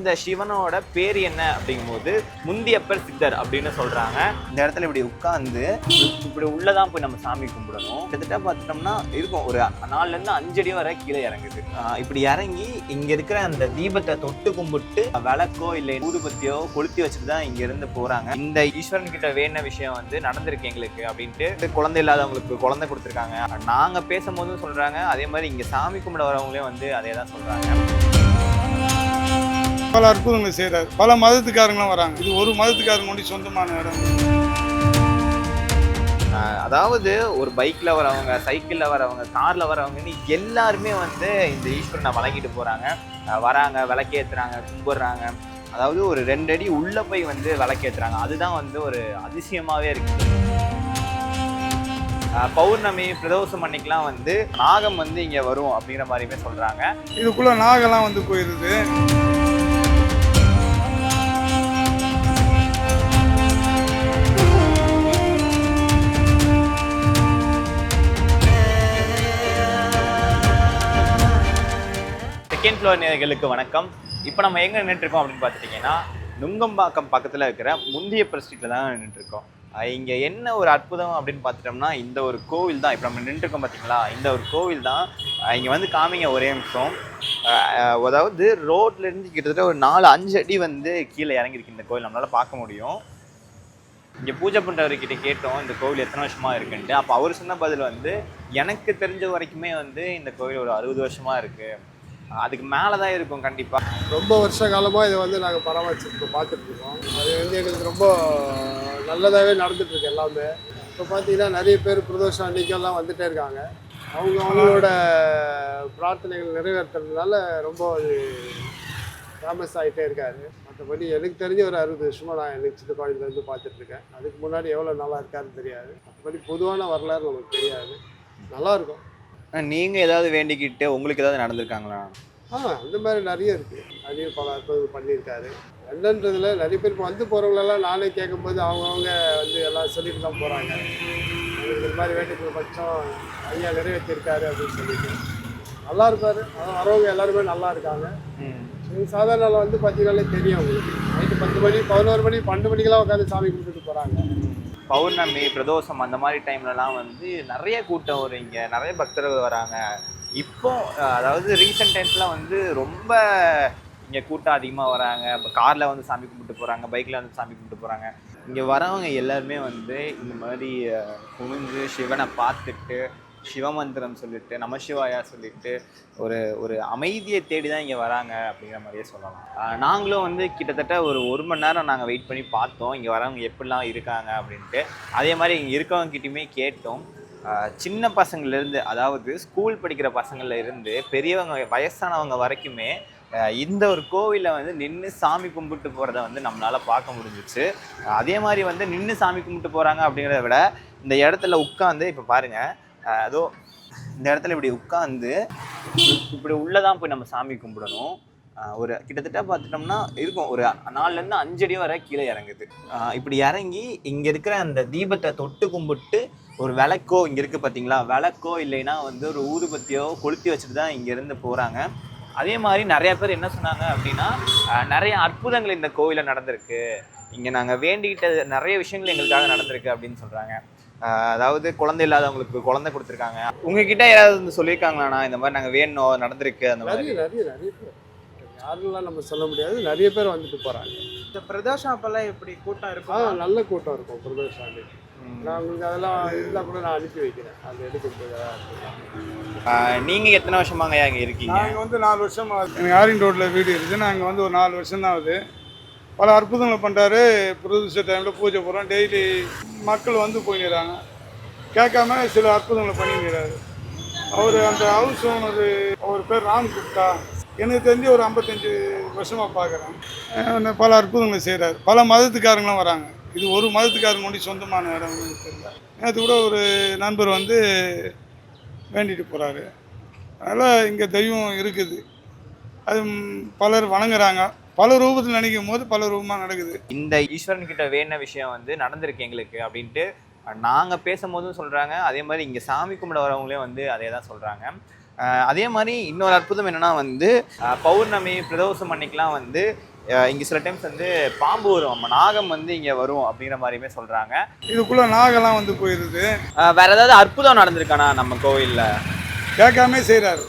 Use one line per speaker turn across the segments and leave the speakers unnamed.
இந்த சிவனோட பேர் என்ன அப்படிங்கும்போது முந்தியப்பர் சித்தர் அப்படின்னு சொல்றாங்க. இந்த இடத்துல இப்படி உட்கார்ந்து இப்படி உள்ளதான் போய் நம்ம சாமி கும்பிடணும். கிட்டத்தட்ட பார்த்துட்டோம்னா இருக்கும். ஒரு நாலுல இருந்து அஞ்சு அடி வரை கீழே இறங்குது. இப்படி இறங்கி இங்க இருக்கிற அந்த தீபத்தை தொட்டு கும்பிட்டு விளக்கோ இல்லை ஊதுபத்தியோ கொளுத்தி வச்சுட்டு தான் இங்க இருந்து போறாங்க. இந்த ஈஸ்வரன் கிட்ட வேண விஷயம் வந்து நடந்திருக்கு எங்களுக்கு அப்படின்ட்டு. குழந்தை இல்லாதவங்களுக்கு குழந்தை கொடுத்துருக்காங்க. நாங்க பேசும்போதும் சொல்றாங்க. அதே மாதிரி இங்க சாமி கும்பிட வரவங்களே வந்து அதே தான் சொல்றாங்க.
பல அற்புதங்களை செய்கிறார் பல மதத்துக்காரங்களும் வராங்க. இது ஒரு மதத்துக்காரங்க கொண்டு சொந்தமான இடம்
அதாவது ஒரு பைக்ல வரவங்க சைக்கிள்ல வரவங்க கார்ல வரவங்கன்னு எல்லாருமே வந்து இந்த ஈஸ்வரனை வழங்கிட்டு போறாங்க. ஆஹ் வராங்க விளக்கேத்துறாங்க கும்பிடுறாங்க. அதாவது ஒரு ரெண்டு அடி உள்ள போய் வந்து விளக்கேத்துறாங்க. அதுதான் வந்து ஒரு அதிசயமாவே இருக்கு. ஆஹ் பௌர்ணமி பிரதோஷம் அன்னைக்கெல்லாம் வந்து நாகம் வந்து இங்க வரும் அப்படிங்கிற மாதிரியுமே சொல்றாங்க.
இதுக்குள்ள நாகெல்லாம் வந்து போயிருது.
செகண்ட் ஃப்ளோர் நேர்களுக்கு வணக்கம். இப்போ நம்ம எங்கே நின்றுருக்கோம் அப்படின்னு பார்த்துட்டிங்கன்னா நுங்கம்பாக்கம் பக்கத்தில் இருக்கிற முந்திய ஸ்ட்ரீட்டில் தான் நின்றுருக்கோம் இங்கே என்ன ஒரு அற்புதம் அப்படின்னு பார்த்துட்டோம்னா இந்த ஒரு கோவில் தான். இப்போ நம்ம நின்றுருக்கோம் பார்த்தீங்களா இந்த ஒரு கோவில் தான். இங்கே வந்து காமிங்க ஒரே நிமிஷம். அதாவது ரோட்லேருந்து கிட்டத்தட்ட ஒரு நாலு அஞ்சு அடி வந்து கீழே இறங்கியிருக்கு இந்த கோவில். நம்மளால் பார்க்க முடியும். இங்கே பூஜை பண்ணுறவர்கிட்ட கேட்டோம் இந்த கோவில் எத்தனை வருஷமாக இருக்குன்ட்டு. அப்போ அவர் சொன்ன பதில் வந்து எனக்கு தெரிஞ்ச வரைக்குமே வந்து இந்த கோவில் ஒரு அறுபது வருஷமாக இருக்குது அதுக்கு மேலே தான் இருக்கும் கண்டிப்பாக
ரொம்ப வருஷ காலமாக இதை வந்து நாங்கள் பராமரிச்சுட்டு பார்த்துட்டு இருக்கோம் அது வந்து எங்களுக்கு ரொம்ப நல்லதாகவே நடந்துட்டுருக்கு எல்லாமே. இப்போ பார்த்தீங்கன்னா நிறைய பேர் பிரதோஷம் அன்னைக்கெல்லாம் வந்துட்டே இருக்காங்க. அவங்க அவங்களோட பிரார்த்தனைகள் நிறைவேற்றுறதுனால ரொம்ப அது ஃபேமஸ் ஆகிட்டே இருக்காரு. மற்றபடி எனக்கு தெரிஞ்ச ஒரு அறுபது வருஷமாக நான் எனக்கு சின்ன குழந்தைலேருந்து பார்த்துட்ருக்கேன் அதுக்கு முன்னாடி எவ்வளோ நல்லா இருக்காருன்னு தெரியாது. மற்றபடி பொதுவான வரலாறு நமக்கு தெரியாது. நல்லா இருக்கும்.
நீங்கள் ஏதாவது வேண்டிக்கிட்டு உங்களுக்கு ஏதாவது நடந்திருக்காங்களா?
ஆ அந்த மாதிரி நிறைய இருக்குது நிறைய பல அற்புதங்கள் பண்ணியிருக்காரு. என்னன்றதுல நிறைய பேர் இப்போ வந்து போகிறவங்களெல்லாம் நானே கேட்கும்போது அவங்கவுங்க வந்து எல்லாம் சொல்லிட்டு தான் போகிறாங்க அவங்களுக்கு இந்த மாதிரி வேண்டிய பட்சம் ஐயா நிறைவேற்றிருக்காரு அப்படின்னு சொல்லிட்டு. நல்லா இருப்பார். வரவங்க எல்லாருமே நல்லா இருக்காங்க. சாதாரண நாள் வந்து பார்த்தீங்கன்னாலே தெரியும் அவங்களுக்கு. நைட்டு பத்து மணி பதினோரு மணி பன்னெண்டு மணிக்கெல்லாம் உட்காந்து சாமி கும்பிட்டுட்டு போகிறாங்க
பௌர்ணமி பிரதோஷம் அந்த மாதிரி டைம்லலாம் வந்து நிறைய கூட்டம் வரும் இங்கே. நிறைய பக்தர்கள் வராங்க. இப்போ அதாவது ரீசெண்ட் டைம்ஸில் வந்து ரொம்ப இங்கே கூட்டம் அதிகமாக வராங்க. இப்போ காரில் வந்து சாமி கும்பிட்டு போகிறாங்க பைக்கில் வந்து சாமி கும்பிட்டு போகிறாங்க இங்கே வரவங்க எல்லாருமே வந்து இந்த மாதிரி குனிஞ்சு சிவனை பார்த்துட்டு சிவமந்திரம் சொல்லிட்டு நமசிவாயா சொல்லிட்டு ஒரு ஒரு அமைதியை தேடி தான் இங்கே வராங்க அப்படிங்கிற மாதிரியே சொல்லலாம். நாங்களும் வந்து கிட்டத்தட்ட ஒரு ஒரு மணி நேரம் நாங்கள் வெயிட் பண்ணி பார்த்தோம். இங்கே வரவங்க எப்படிலாம் இருக்காங்க அப்படின்ட்டு. அதே மாதிரி இங்கே இருக்கவங்ககிட்டையுமே கேட்டோம். சின்ன பசங்கள்லேருந்து அதாவது ஸ்கூல் படிக்கிற பசங்கள்ல இருந்து பெரியவங்க வயசானவங்க வரைக்குமே இந்த ஒரு கோவிலில் வந்து நின்று சாமி கும்பிட்டு போகிறத வந்து நம்மளால் பார்க்க முடிஞ்சிச்சு. அதே மாதிரி வந்து நின்று சாமி கும்பிட்டு போகிறாங்க அப்படிங்கிறத விட இந்த இடத்துல உட்காந்து இப்போ பாருங்கள் அதோ இந்த இடத்துல இப்படி உட்காந்து இப்படி உள்ளதான் போய் நம்ம சாமி கும்பிடணும். ஒரு கிட்டத்தட்ட பார்த்துட்டோம்னா இருக்கும். ஒரு நாலுலேருந்து அஞ்சு அடி வரை கீழே இறங்குது. இப்படி இறங்கி இங்கே இருக்கிற அந்த தீபத்தை தொட்டு கும்பிட்டு ஒரு விளக்கோ இங்கே இருக்குது பார்த்தீங்களா? விளக்கோ இல்லைன்னா வந்து ஒரு ஊதுபத்தியோ கொளுத்தி வச்சுட்டு தான் இங்கேருந்து போகிறாங்க அதே மாதிரி நிறையா பேர் என்ன சொன்னாங்க அப்படின்னா நிறைய அற்புதங்கள் இந்த கோவிலில் நடந்திருக்கு. இங்கே நாங்கள் வேண்டிக்கிட்ட நிறைய விஷயங்கள் எங்களுக்காக நடந்திருக்கு அப்படின்னு சொல்கிறாங்க அதாவது குழந்தை இல்லாதவங்களுக்கு குழந்தை கொடுத்துருக்காங்க. உங்ககிட்ட யாராவது வந்து சொல்லியிருக்காங்களாண்ணா இந்த மாதிரி நாங்கள் வேணும் நடந்திருக்கு அந்த மாதிரி?
நிறைய நிறைய நிறைய பேர். யாருலாம் நம்ம சொல்ல முடியாது நிறைய பேர் வந்துட்டு போகிறாங்க
இந்த பிரதோஷம் அப்பெல்லாம் எப்படி கூட்டம்
ஆ
இருக்கும்?
நல்ல கூட்டம் இருக்கும் பிரதோஷம் அன்னைக்கு. நான் உங்களுக்கு அதெல்லாம் இருந்தால் கூட நான் அனுப்பி வைக்கிறேன். அது எடுக்கும்போது
ஆஹ் நீங்க எத்தனை வருஷமாங்க இங்க இருக்கீங்க?
நாங்கள் வந்து நாலு வருஷம் எனக்கு ஆரின் ரோட்டில் வீடு இருக்குது. நாங்கள் வந்து ஒரு நாலு வருஷம் தான் ஆகுது. பல அற்புதங்களை பண்ணுறாரு பிரதோஷ டைமில் பூஜை போகிறோம் டெய்லி மக்கள் வந்து போயிடுறாங்க கேட்காம சில அற்புதங்களை பண்ணிடுறாரு அவர் அந்த ஹவுஸ் ஓனர் அவர் பேர் ராம் குப்தா. எனக்கு தெரிஞ்சு ஒரு ஐம்பத்தஞ்சு வருஷமாக பார்க்குறேன் பல அற்புதங்களை செய்கிறார் பல மதத்துக்காரங்களும் வராங்க. இது ஒரு மதத்துக்காரங்க கொண்டு சொந்தமான இடம் தெரியல. நேற்று கூட ஒரு நண்பர் வந்து வேண்டிட்டு போகிறாரு அதனால் இங்கே தெய்வம் இருக்குது. அது பலர் வணங்குறாங்க. பல ரூபத்தில் நினைக்கும் போது பல ரூபமாக நடக்குது.
இந்த ஈஸ்வரன் கிட்ட வேண விஷயம் வந்து நடந்திருக்கு எங்களுக்கு அப்படின்ட்டு நாங்க பேசும்போதும் சொல்றாங்க. அதே மாதிரி இங்க சாமி கும்பிட வரவங்களே வந்து அதே தான் சொல்றாங்க. ஆஹ் அதே மாதிரி இன்னொரு அற்புதம் என்னன்னா வந்து பௌர்ணமி பிரதோஷம் அன்னைக்கெல்லாம் வந்து இங்கே சில டைம்ஸ் வந்து பாம்பு வரும். நாகம் வந்து இங்கே வரும் அப்படிங்கிற மாதிரியுமே சொல்கிறாங்க
இதுக்குள்ளே நாகெல்லாம் வந்து போயிடுது
வேற ஏதாவது அற்புதம் நடந்திருக்கானா நம்ம கோவிலில்?
கேட்காம செய்கிறாரு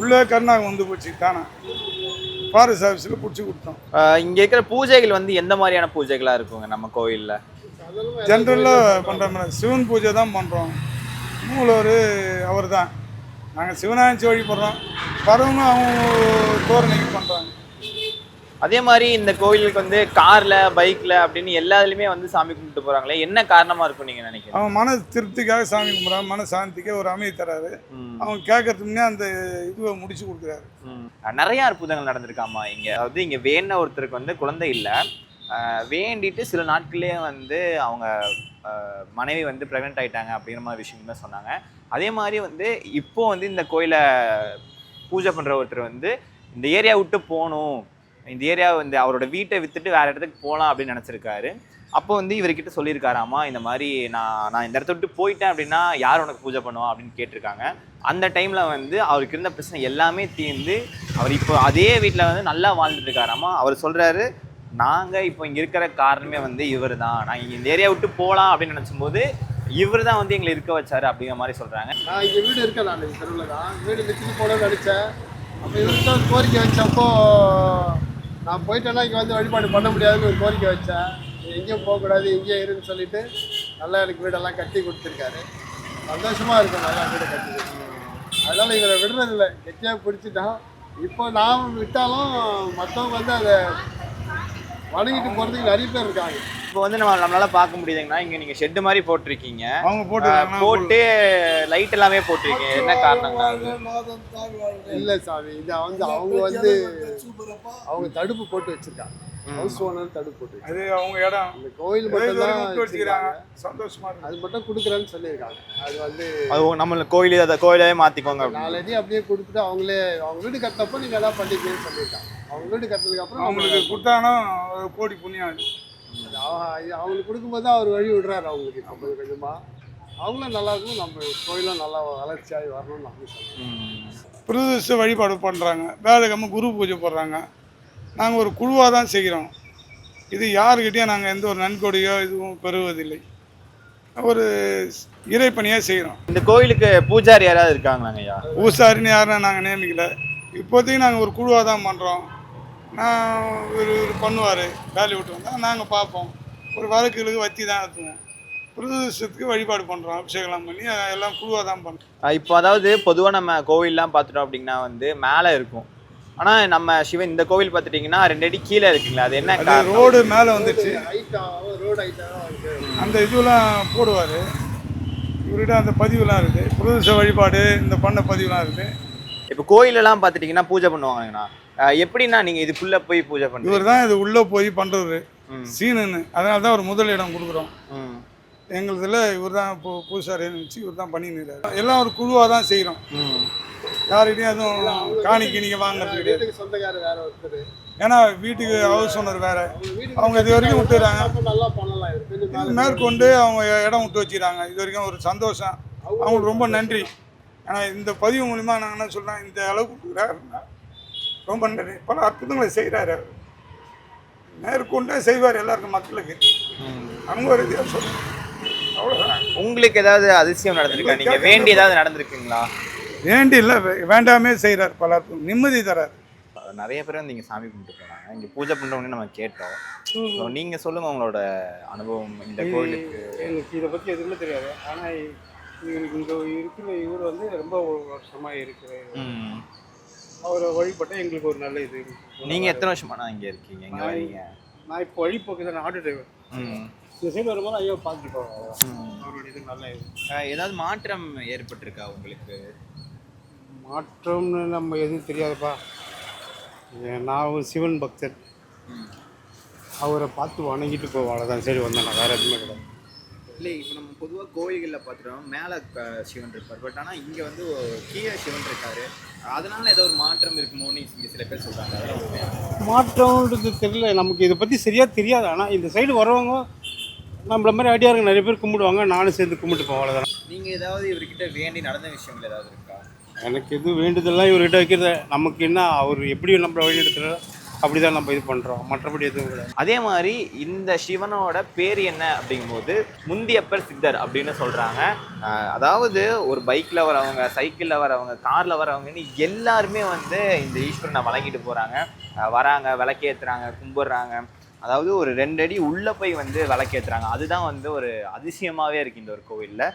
உள்ளே கருநாகம் வந்து போச்சு தானே? ஃபாரஸ்ட் ஆஃபீஸில் பிடிச்சி கொடுத்தோம்.
இங்கே இருக்கிற பூஜைகள் வந்து எந்த மாதிரியான பூஜைகளாக இருக்குங்க நம்ம கோவிலில்
ஜென்ரலாக பண்ணுற மாதிரி சிவன் பூஜை தான் பண்ணுறோம் மூலவர் அவர் தான் நாங்கள் சிவனாயச்சி வழிபடுறோம் வரவங்க அவங்க தோரணைக்கு பண்ணுறாங்க
அதே மாதிரி இந்த கோவிலுக்கு வந்து கார்ல பைக்ல அப்படின்னு எல்லாத்துலயுமே வந்து சாமி கும்பிட்டு போறாங்களே என்ன காரணமா இருக்கும் நீங்க நினைக்கிறீங்க?
அவன் மன திருப்திக்காக சாமி கும்பிட்றான் மன சாந்திக்கு ஒரு அமைதி தராரு. அவன் கேட்கறதுக்கு முன்னே அந்த இதுவை முடிச்சு கொடுக்குறாரு.
நிறைய அற்புதங்கள் நடந்திருக்காமா இங்க? அதாவது இங்க வேண்ட ஒருத்தருக்கு வந்து குழந்தை இல்லை. வேண்டிட்டு சில நாட்களே வந்து அவங்க மனைவி வந்து ப்ரெக்னென்ட் ஆயிட்டாங்க அப்படிங்கிற மாதிரி விஷயமே சொன்னாங்க. அதே மாதிரி வந்து இப்போ வந்து இந்த கோயிலை பூஜை பண்ற ஒருத்தர் வந்து இந்த ஏரியா விட்டு போகணும். இந்த ஏரியா வந்து அவரோட வீட்டை வித்துட்டு வேற இடத்துக்கு போகலாம் அப்படின்னு நினச்சிருக்காரு. அப்போ வந்து இவர்கிட்ட சொல்லியிருக்காராமா இந்த மாதிரி நான் நான் இந்த இடத்த விட்டு போயிட்டேன் அப்படின்னா யார் உனக்கு பூஜை பண்ணுவா? அப்படின்னு கேட்டிருக்காங்க. அந்த டைமில் வந்து அவருக்கு இருந்த பிரச்சனை எல்லாமே தீர்ந்து அவர் இப்போ அதே வீட்டில் வந்து நல்லா வாழ்ந்துட்டுருக்காராமா அவர் சொல்கிறாரு நாங்கள் இப்போ இங்கே இருக்கிற காரணமே வந்து இவர் தான் நான் இந்த ஏரியா விட்டு போகலாம் அப்படின்னு நினச்சும்போது இவர் தான் வந்து எங்களை இருக்க வச்சாரு அப்படிங்கிற மாதிரி சொல்கிறாங்க
நான் இங்கே வீடு இருக்கேன் நான் தெருவில் தான். வீடு விற்றுட்டு போட நினச்சேன். அப்போ இவர்கிட்ட கோரிக்கை வச்சப்போ நான் போயிட்டேன்னா இங்கே வந்து வழிபாடு பண்ண முடியாதுன்னு ஒரு கோரிக்கை வச்சேன். எங்கேயும் போகக்கூடாது இங்கேயே இருன்னு சொல்லிட்டு நல்லா எனக்கு வீடெல்லாம் கட்டி கொடுத்துருக்காரு. சந்தோஷமாக இருக்கும் நல்லா வீடு கட்டி கொடுத்துருக்காரு அதனால் இவரை விடுறதில்ல. கெட்டியாக பிடிச்சிட்டான். இப்போ நான் விட்டாலும் மற்றவங்க வந்து அதை வணங்கிட்டு போகிறதுக்கு நிறைய பேர் இருக்காங்க.
இப்போ வந்து நம்ம நம்மளால பார்க்க முடியுதுங்கன்னா இங்கே நீங்கள் ஷெட்டு மாதிரி போட்டிருக்கீங்க.
அவங்க போட்டு
போட்டு லைட் எல்லாமே போட்டிருக்கீங்க. என்ன அது?
இல்லை சாமி இது வந்து அவங்க வந்து அவங்க தடுப்பு போட்டு வச்சிருக்காங்க. ஹவுஸ் ஓனர் தடுப்பு போட்டு.
அது அவங்க இடம்.
இந்த கோயில் மட்டும் தான் வச்சிருக்காங்க.
சந்தோஷமா
அது மட்டும் கொடுக்குறேன்னு சொல்லியிருக்காங்க. அது வந்து
அது நம்ம கோயில் அதை கோயிலே அப்படின்னு.
நாலடி அப்படியே கொடுத்துட்டு அவங்களே அவங்க வீடு கட்டினப்போ நீங்கள் எல்லாம் பண்ணிக்கணும்னு சொல்லியிருக்காங்க. அவங்க வீடு கட்டினதுக்கு அப்புறம்
அவங்களுக்கு கொடுத்தாங்கன்னா கோடி புண்ணியம்
அவங்களுக்கு கொடுக்கும்போது தான் அவர் வழி விடுறாரு அவங்களுக்கு கொஞ்சம் கொஞ்சமாக அவங்களும் நல்லா இருக்கணும் நம்ம கோயிலும் நல்லா வளர்ச்சியாகி வரணும்னு நம்ம சொல்லுவோம்
பிரதேச வழிபாடு பண்ணுறாங்க வேலைக்கம்ம குரு பூஜை போடுறாங்க. நாங்கள் ஒரு குழுவாக தான் செய்கிறோம் இது யாருக்கிட்டேயும் நாங்கள் எந்த ஒரு நன்கொடையோ இதுவும் பெறுவதில்லை. ஒரு இறைப்பணியாக செய்கிறோம்
இந்த கோயிலுக்கு பூஜாரி யாராவது இருக்காங்களாங்க ஐயா
பூசாரின்னு யாரும் நாங்கள் நியமிக்கல. இப்போதைக்கு நாங்கள் ஒரு குழுவாக தான் பண்ணுறோம் நான் ஒரு இவர் பண்ணுவார் வேலையை விட்டு வந்தால் நாங்கள் பார்ப்போம். ஒரு வழக்குகளுக்கு வத்தி தான் ஏற்றுவோம் பிரதேசத்துக்கு வழிபாடு பண்ணுறோம் அபிஷேகம்லாம் பண்ணி எல்லாம் குழுவாக தான் பண்ணுறோம்
இப்போ அதாவது பொதுவாக நம்ம கோவில்லாம் பார்த்துட்டோம் அப்படின்னா வந்து மேலே இருக்கும். ஆனால் நம்ம சிவன் இந்த கோவில் பார்த்துட்டிங்கன்னா ரெண்டு அடி கீழே இருக்குங்களா அது என்ன
ரோடு மேலே வந்துச்சு அந்த இதுவெல்லாம் போடுவார். இவர்கிட்ட அந்த பதிவுலாம் இருக்குது பிரதேச வழிபாடு இந்த பண்ண பதிவுலாம் இருக்குது
இப்போ கோயிலெல்லாம் பார்த்துட்டிங்கன்னா பூஜை பண்ணுவாங்கண்ணா எப்படின்னா நீங்கள் இதுக்குள்ளே போய் பூஜை பண்ணுவீங்க
இவர் தான் இது உள்ளே போய் பண்ணுறது. சீனுன்னு. அதனால தான் ஒரு முதல் இடம் கொடுக்குறோம். எங்களுதுல இவர் தான் இப்போ பூசாரி வச்சு இவர் தான் பண்ணின்னு எல்லாம் ஒரு குழுவாக தான் செய்கிறோம் யார்கிட்டையும் எதுவும் காணிக்கு நீங்கள் வாங்குறது கிடையாது.
வீட்டுக்கு சொந்தக்காரர் வேற ஒருத்தர்.
ஏன்னா வீட்டுக்கு ஹவுஸ் ஓனர் வேற.
அவங்க
இது வரைக்கும் விட்டுறாங்க மேற்கொண்டு அவங்க இடம் விட்டு வச்சுக்கிறாங்க. இது வரைக்கும் ஒரு சந்தோஷம். அவங்களுக்கு ரொம்ப நன்றி. ஆனால் இந்த பதிவு மூலிமா நாங்கள் என்ன சொல்கிறோம் இந்த அளவுக்கு ரொம்ப நன்றி. பல அற்புதங்களை செய்கிறாரு அவர். மேற்கொண்டே செய்வார் எல்லாருக்கும் மக்களுக்கு. அவங்க ஒரு இதாக சொல்கிறேன் அவ்வளோதான்
உங்களுக்கு ஏதாவது அதிசயம் நடந்திருக்கா? நீங்கள் வேண்டி ஏதாவது நடந்திருக்குங்களா?
வேண்டி இல்லை வேண்டாமே செய்கிறார் பல அற்புதம் நிம்மதி தரார்.
நிறைய பேர் வந்து இங்கே சாமி கும்பிட்டு போனாங்க இங்கே பூஜை பண்ணுறவங்கன்னு நம்ம கேட்டோம். ஸோ நீங்கள் சொல்லுங்கள் உங்களோட அனுபவம் இந்த கோயிலுக்கு
எனக்கு இதை பற்றி எதுவுமே தெரியாது. ஆனால் எனக்கு இங்கே இருக்கிற இவர் வந்து ரொம்ப வருஷமாக இருக்கிற அவரை வழிபட்டால் எங்களுக்கு ஒரு நல்ல இது.
நீங்கள் எத்தனை வருஷமாண்ணா இங்கே இருக்கீங்க? இங்கே வரீங்க.
நான் இப்போ வழிபோக்கு தான் ஆட்டோ டிரைவர் இந்த சைடு வரும்போது ஐயோ பார்த்துட்டு போவோம்
ம்.
அவருடைய இது நல்ல இது.
ஏதாவது மாற்றம் ஏற்பட்டிருக்கா உங்களுக்கு?
மாற்றம்னு நம்ம எதுவும் தெரியாதுப்பா. நான் ஒரு சிவன் பக்தர் அவரை பார்த்து வணங்கிட்டு போவோம். அவ்வளோதான் சரி வந்தேன் நான். வேறு எதுவுமே கிடையாது.
இல்லை இப்போ நம்ம பொதுவாக கோயில்களில் பார்த்துட்டோம் மேலே சிவன் இருப்பார். பட் ஆனால் இங்கே வந்து கீழே சிவன் இருக்காரு. அதனால ஏதோ ஒரு மாற்றம் இருக்குமோன்னு இங்கே சில பேர் சொல்கிறாங்க அதெல்லாம்?
மாற்றம்ன்றது தெரியல. நமக்கு இதை பற்றி சரியாக தெரியாது. ஆனால் இந்த சைடு வரவங்க நம்மள மாதிரி அடியாருங்க நிறைய பேர் கும்பிடுவாங்க. நானும் சேர்ந்து கும்பிட்டு போவோம் அவ்வளோதான்
நீங்கள் ஏதாவது இவர்கிட்ட வேண்டி நடந்த விஷயங்கள் ஏதாவது இருக்கா?
எனக்கு எதுவும் வேண்டுதெல்லாம் இவர்கிட்ட வைக்கிறது நமக்கு என்ன அவர் எப்படி நம்மளை வழி எடுத்துறாரோ அப்படிதான் நம்ம இது பண்ணுறோம் மற்றபடி எதுவும் கிடையாது
அதே மாதிரி இந்த சிவனோட பேர் என்ன அப்படிங்கும்போது முந்தியப்பர் சித்தர் அப்படின்னு சொல்றாங்க. அதாவது ஒரு பைக்ல வரவங்க சைக்கிள்ல வரவங்க கார்ல வரவங்கன்னு எல்லாருமே வந்து இந்த ஈஸ்வரனை வழங்கிட்டு போறாங்க. வராங்க விளக்கேத்துறாங்க கும்பிடுறாங்க. அதாவது ஒரு ரெண்டு அடி உள்ள போய் வந்து விளக்கேத்துறாங்க. அதுதான் வந்து ஒரு அதிசயமாவே இருக்கு இந்த ஒரு கோவிலில்.